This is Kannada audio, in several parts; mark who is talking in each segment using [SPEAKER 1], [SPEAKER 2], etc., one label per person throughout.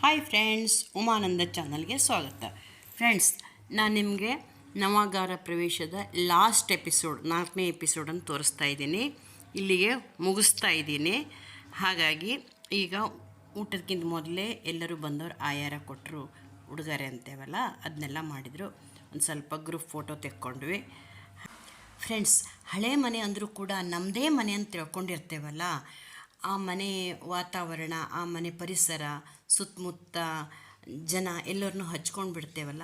[SPEAKER 1] ಹಾಯ್ ಫ್ರೆಂಡ್ಸ್ ಉಮಾನಂದ ಚಾನಲ್ಗೆ ಸ್ವಾಗತ. ಫ್ರೆಂಡ್ಸ್ ನಾನು ನಿಮಗೆ ನವಾಗಾರ ಪ್ರವೇಶದ ಲಾಸ್ಟ್ ಎಪಿಸೋಡ್ ನಾಲ್ಕನೇ ಎಪಿಸೋಡನ್ನು ತೋರಿಸ್ತಾ ಇದ್ದೀನಿ. ಇಲ್ಲಿಗೆ ಮುಗಿಸ್ತಾ ಇದ್ದೀನಿ. ಹಾಗಾಗಿ ಈಗ ಊಟದಕ್ಕಿಂತ ಮೊದಲೇ ಎಲ್ಲರೂ ಬಂದವರು ಆಯಾರ ಕೊಟ್ಟರು ಉಡುಗೊರೆ ಅಂತೇವಲ್ಲ ಅದನ್ನೆಲ್ಲ ಮಾಡಿದರು. ಒಂದು ಸ್ವಲ್ಪ ಗ್ರೂಪ್ ಫೋಟೋ ತೆಕ್ಕೊಂಡ್ವಿ. ಫ್ರೆಂಡ್ಸ್ ಹಳೆ ಮನೆ ಅಂದರೂ ಕೂಡ ನಮ್ಮದೇ ಮನೆ ಅಂತ ತಿಳ್ಕೊಂಡಿರ್ತೇವಲ್ಲ ಆ ಮನೆ ವಾತಾವರಣ, ಆ ಮನೆ ಪರಿಸರ, ಸುತ್ತಮುತ್ತ ಜನ ಎಲ್ಲರನ್ನೂ ಹಚ್ಕೊಂಡು ಬಿಡ್ತೇವಲ್ಲ?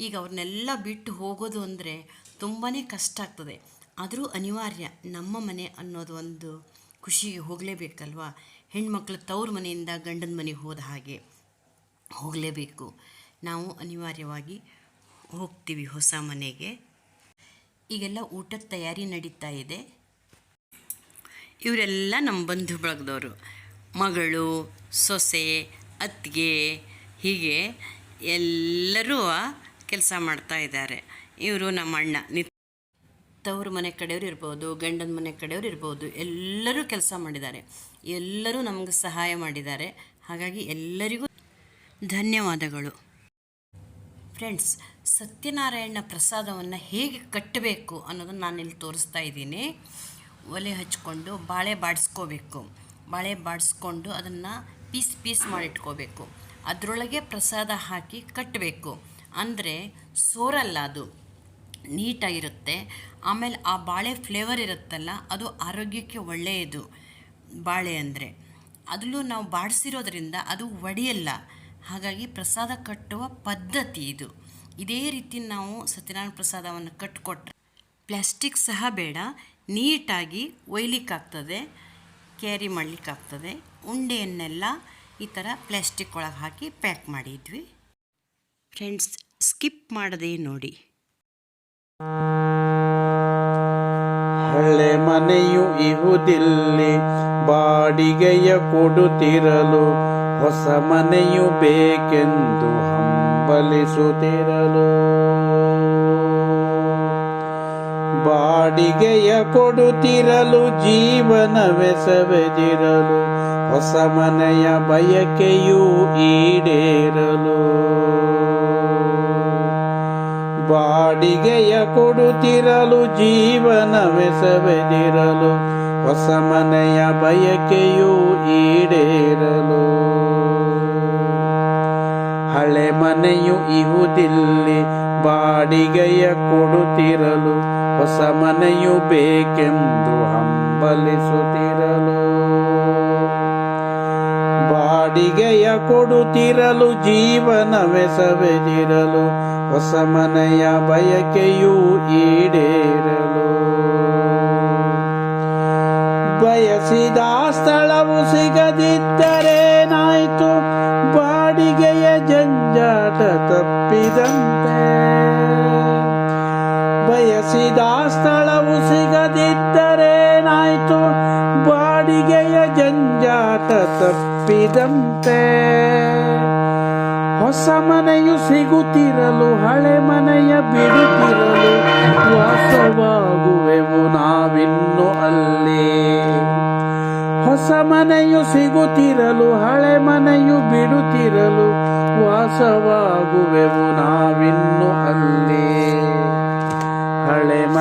[SPEAKER 1] ಈಗ ಅವ್ರನ್ನೆಲ್ಲ ಬಿಟ್ಟು ಹೋಗೋದು ಅಂದರೆ ತುಂಬಾ ಕಷ್ಟ ಆಗ್ತದೆ. ಆದರೂ ಅನಿವಾರ್ಯ ನಮ್ಮ ಮನೆ ಅನ್ನೋದು ಒಂದು ಖುಷಿಗೆ ಹೋಗಲೇಬೇಕಲ್ವಾ? ಹೆಣ್ಮಕ್ಳು ತವ್ರ ಮನೆಯಿಂದ ಗಂಡನ ಮನೆಗೆ ಹೋದ ಹಾಗೆ ಹೋಗಲೇಬೇಕು. ನಾವು ಅನಿವಾರ್ಯವಾಗಿ ಹೋಗ್ತೀವಿ ಹೊಸ ಮನೆಗೆ. ಈಗೆಲ್ಲ ಊಟದ ತಯಾರಿ ನಡೀತಾ ಇದೆ. ಇವರೆಲ್ಲ ನಮ್ಮ ಬಂಧು ಬಳಗದವರು. ಮಗಳು, ಸೊಸೆ, ಅತ್ತಿಗೆ, ಹೀಗೆ ಎಲ್ಲರೂ ಕೆಲಸ ಮಾಡ್ತಾ ಇದ್ದಾರೆ. ಇವರು ನಮ್ಮ ಅಣ್ಣ. ನಿತ್ ತವ್ರ ಮನೆ ಕಡೆಯವ್ರು ಇರ್ಬೋದು, ಗಂಡನ ಮನೆ ಕಡೆಯವ್ರು ಇರ್ಬೋದು, ಎಲ್ಲರೂ ಕೆಲಸ ಮಾಡಿದ್ದಾರೆ. ಎಲ್ಲರೂ ನಮಗೆ ಸಹಾಯ ಮಾಡಿದ್ದಾರೆ. ಹಾಗಾಗಿ ಎಲ್ಲರಿಗೂ ಧನ್ಯವಾದಗಳು. ಫ್ರೆಂಡ್ಸ್, ಸತ್ಯನಾರಾಯಣ ಪ್ರಸಾದವನ್ನು ಹೇಗೆ ಕಟ್ಟಬೇಕು ಅನ್ನೋದನ್ನು ನಾನು ಇಲ್ಲಿ ತೋರಿಸ್ತಾ ಇದ್ದೀನಿ. ಒಲೆ ಹಚ್ಕೊಂಡು ಬಾಳೆ ಬಾಡಿಸ್ಕೋಬೇಕು. ಬಾಳೆ ಬಾಡಿಸ್ಕೊಂಡು ಅದನ್ನು ಪೀಸ್ ಪೀಸ್ ಮಾಡಿಟ್ಕೋಬೇಕು. ಅದರೊಳಗೆ ಪ್ರಸಾದ ಹಾಕಿ ಕಟ್ಟಬೇಕು ಅಂದರೆ ಸೋರಲ್ಲ ಅದು. ನೀಟಾಗಿರುತ್ತೆ. ಆಮೇಲೆ ಆ ಬಾಳೆ ಫ್ಲೇವರ್ ಇರುತ್ತಲ್ಲ, ಅದು ಆರೋಗ್ಯಕ್ಕೆ ಒಳ್ಳೆಯದು ಬಾಳೆ ಅಂದರೆ. ಅದರಲ್ಲೂ ನಾವು ಬಾಡಿಸಿರೋದ್ರಿಂದ ಅದು ಒಡೆಯಲ್ಲ. ಹಾಗಾಗಿ ಪ್ರಸಾದ ಕಟ್ಟುವ ಪದ್ಧತಿ ಇದು. ಇದೇ ರೀತಿ ನಾವು ಸತ್ಯನಾರಾಯಣ ಪ್ರಸಾದವನ್ನು ಕಟ್ಟಿಕೊಟ್ರೆ ಪ್ಲಾಸ್ಟಿಕ್ ಸಹ ಬೇಡ. ನೀಟಾಗಿ ಒಯ್ಲಿಕ್ಕಾಗ್ತದೆ, ಕ್ಯಾರಿ ಮಾಡಲಿಕ್ಕಾಗ್ತದೆ. ಉಂಡೆಯನ್ನೆಲ್ಲ ಈ ಥರ ಪ್ಲಾಸ್ಟಿಕ್ ಒಳಗೆ ಹಾಕಿ ಪ್ಯಾಕ್ ಮಾಡಿದ್ವಿ. ಫ್ರೆಂಡ್ಸ್, ಸ್ಕಿಪ್ ಮಾಡದೆ ನೋಡಿ.
[SPEAKER 2] ಹಳೆ ಮನೆಯು ಇಹುದಿಲ್ಲಿ ಬಾಡಿಗೆಯ ಕೊಡುತ್ತಿರಲು ಹೊಸ ಮನೆಯು ಬೇಕೆಂದು ಹಂಬಲಿಸುತ್ತಿರಲು. ಬಾಡಿಗೆಯ ಕೊಡುತ್ತಿರಲು ಜೀವನವೆಸವೆದಿರಲು ಹೊಸ ಮನೆಯ ಬಯಕೆಯೂ ಈಡೇರಲು. ಬಾಡಿಗೆಯ ಕೊಡುತ್ತಿರಲು ಜೀವನವೆಸವೆದಿರಲು ಹೊಸ ಮನೆಯ ಬಯಕೆಯೂ ಈಡೇರಲು. ಹಳೆ ಮನೆಯು ಇಹುದಿಲ್ಲಿ ಬಾಡಿಗೆಯ ಕೊಡುತ್ತಿರಲು ಹೊಸ ಮನೆಯು ಬೇಕೆಂದು ಹಂಬಲಿಸುತ್ತಿರಲು, ಬಾಡಿಗೆಯ ಕೊಡುತ್ತಿರಲು ಜೀವನವೆಸವೆದಿರಲು ಹೊಸ ಮನೆಯ ಬಯಕೆಯೂ ಈಡೇರಲು. ಬಯಸಿದ ಸ್ಥಳವು ಸಿಗದಿದ್ದರೇನಾಯ್ತು ಬಾಡಿಗೆಯ ಜಂಜಾಟ ತಪ್ಪಿದಂತೆ. ಬಯಸಿದ ಸ್ಥಳವು ಸಿಗದಿದ್ದರೇನಾಯ್ತು ಬಾಡಿಗೆಯ ಜಂಜಾಟ ತಪ್ಪಿದಂತೆ. ಹೊಸ ಮನೆಯು ಸಿಗುತ್ತಿರಲು, ಹಳೆ ಮನೆಯ ಬಿಡುತ್ತಿರಲು ವಾಸವಾಗುವೆವು ನಾವಿನ್ನು ಅಲ್ಲಿ. ಹೊಸ ಮನೆಯು ಸಿಗುತ್ತಿರಲು, ಹಳೆ ಮನೆಯು ಬಿಡುತ್ತಿರಲು ವಾಸವಾಗುವೆವು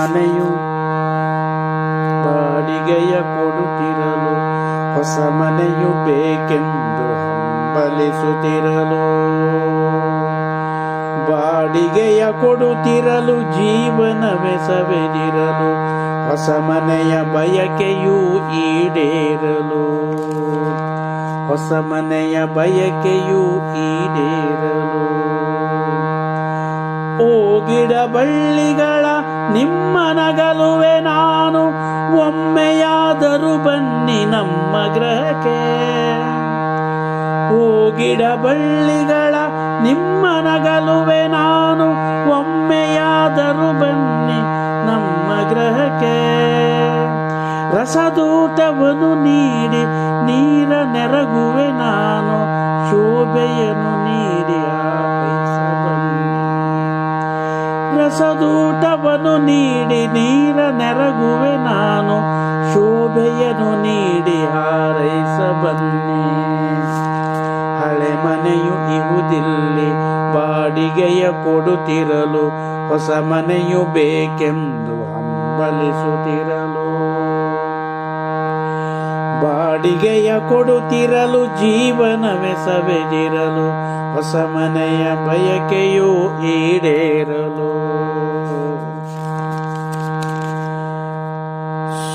[SPEAKER 2] ಮನೆಯು ಬಾಡಿಗೆಯ ಕೊಡುತ್ತಿರಲು, ಹೊಸ ಮನೆಯು ಬೇಕೆಂದು ಹಂಬಲಿಸುತ್ತಿರಲು. ಬಾಡಿಗೆಯ ಕೊಡುತ್ತಿರಲು ಜೀವನವೆಸವೆದಿರಲು ಹೊಸ ಮನೆಯ ಬಯಕೆಯೂ ಈಡೇರಲು. ಹೊಸ ಮನೆಯ ಬಯಕೆಯೂ ಈಡೇರಲು. ಓ ಗಿಡ ಬಳ್ಳಿಗಳ ನಿಮ್ಮ ನಗಲುವೆ ನಾನು ಒಮ್ಮೆಯಾದರೂ ಬನ್ನಿ ನಮ್ಮ ಗ್ರಹಕ್ಕೆ. ಓ ಗಿಡ ಬಳ್ಳಿಗಳ ನಿಮ್ಮ ನಗಲುವೆ ನಾನು ಒಮ್ಮೆಯಾದರೂ ಬನ್ನಿ ನಮ್ಮ ಗ್ರಹಕ್ಕೆ. ರಸದೂಟವನ್ನು ನೀಡಿ ನೀರ ನೆರಗುವೆ ನಾನು ಶೋಭೆಯನ್ನು ನೀಡಿ ರಸದೂಟವನ್ನು ನೀಡಿ, ನೀರ ನೆರಗುವೆ ನಾನು. ಶೋಭೆಯನ್ನು ನೀಡಿ ಹಾರೈಸ ಬನ್ನಿ ಹಳೆ ಮನೆಯು ಇವುದಿಲ್ಲಿ ಬಾಡಿಗೆಯ ಕೊಡುತ್ತಿರಲು ಹೊಸ ಮನೆಯು ಬೇಕೆಂದು ಹಂಬಲಿಸುತ್ತಿರಲು ಬಾಡಿಗೆಯ ಕೊಡುತ್ತಿರಲು ಜೀವನವೇ ಸವೆದಿರಲು ಹೊಸ ಮನೆಯ ಬಯಕೆಯು ಈಡೇರಲು.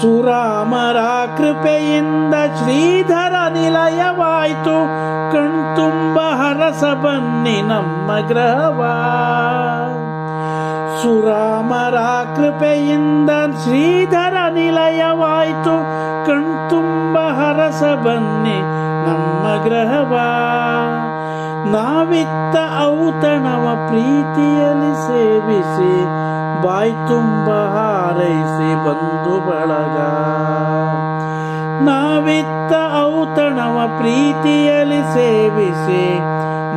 [SPEAKER 2] ಸುರಾಮರ ಕೃಪೆಯಿಂದ ಶ್ರೀಧರ ನಿಲಯವಾಯ್ತು, ಕಣ್ತುಂಬ ಹರಸ ಬನ್ನಿ ನಮ್ಮ ಗ್ರಹವ ಸುರಾಮರ ಕೃಪೆಯಿಂದ ಶ್ರೀಧರ ನಿಲಯವಾಯ್ತು ಹರಸ ಬನ್ನಿ ನಮ್ಮ ಗ್ರಹವಾ. ನಾವಿತ್ತ ಔತಣವ ಪ್ರೀತಿಯಲ್ಲಿ ಸೇವಿಸಿ, ಬಾಯ್ ತುಂಬ ಹಾರೈಸಿ ಬಂದು ಬಳಗ. ನಾವಿತ್ತ ಔತಣವ ಪ್ರೀತಿಯಲ್ಲಿ ಸೇವಿಸಿ,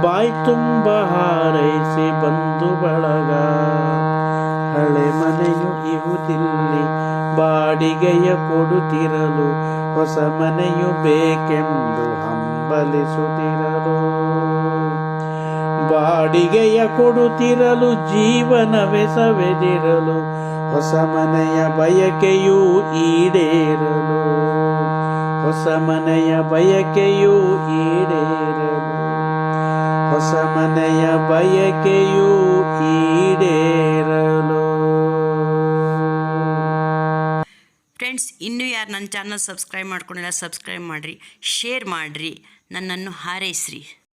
[SPEAKER 2] ಬಾಯ್ ತುಂಬ ಹಾರೈಸಿ ಬಂದು ಬಳಗ. ಹಳೆ ಮನೆಯು ಇಹುದಿಲ್ಲಿ ಬಾಡಿಗೆಯ ಕೊಡುತ್ತಿರಲು ಹೊಸ ಮನೆಯು ಬೇಕೆಂದು ಹಂಬಲಿಸುತ್ತಿರಲು. ಬಾಡಿಗೆಯ ಕೊಡುತ್ತಿರಲು ಜೀವನವೇ ಸವೆದಿರಲು ಹೊಸ ಮನೆಯ ಬಯಕೆಯೂ ಈಡೇರಲು. ಹೊಸ ಮನೆಯ ಬಯಕೆಯೂ ಈಡೇರಲು. ಹೊಸ ಮನೆಯ ಬಯಕೆಯೂ ಈಡೇರಲು
[SPEAKER 1] ಫ್ರೆಂಡ್ಸ್ ಇನ್ನೂ ಯಾರು ನನ್ನ ಚಾನಲ್ ಸಬ್ಸ್ಕ್ರೈಬ್ ಮಾಡ್ಕೊಂಡಿಲ್ಲ ಸಬ್ಸ್ಕ್ರೈಬ್ ಮಾಡಿರಿ ಶೇರ್ ಮಾಡಿರಿ ನನ್ನನ್ನು ಹಾರೈಸ್ರಿ.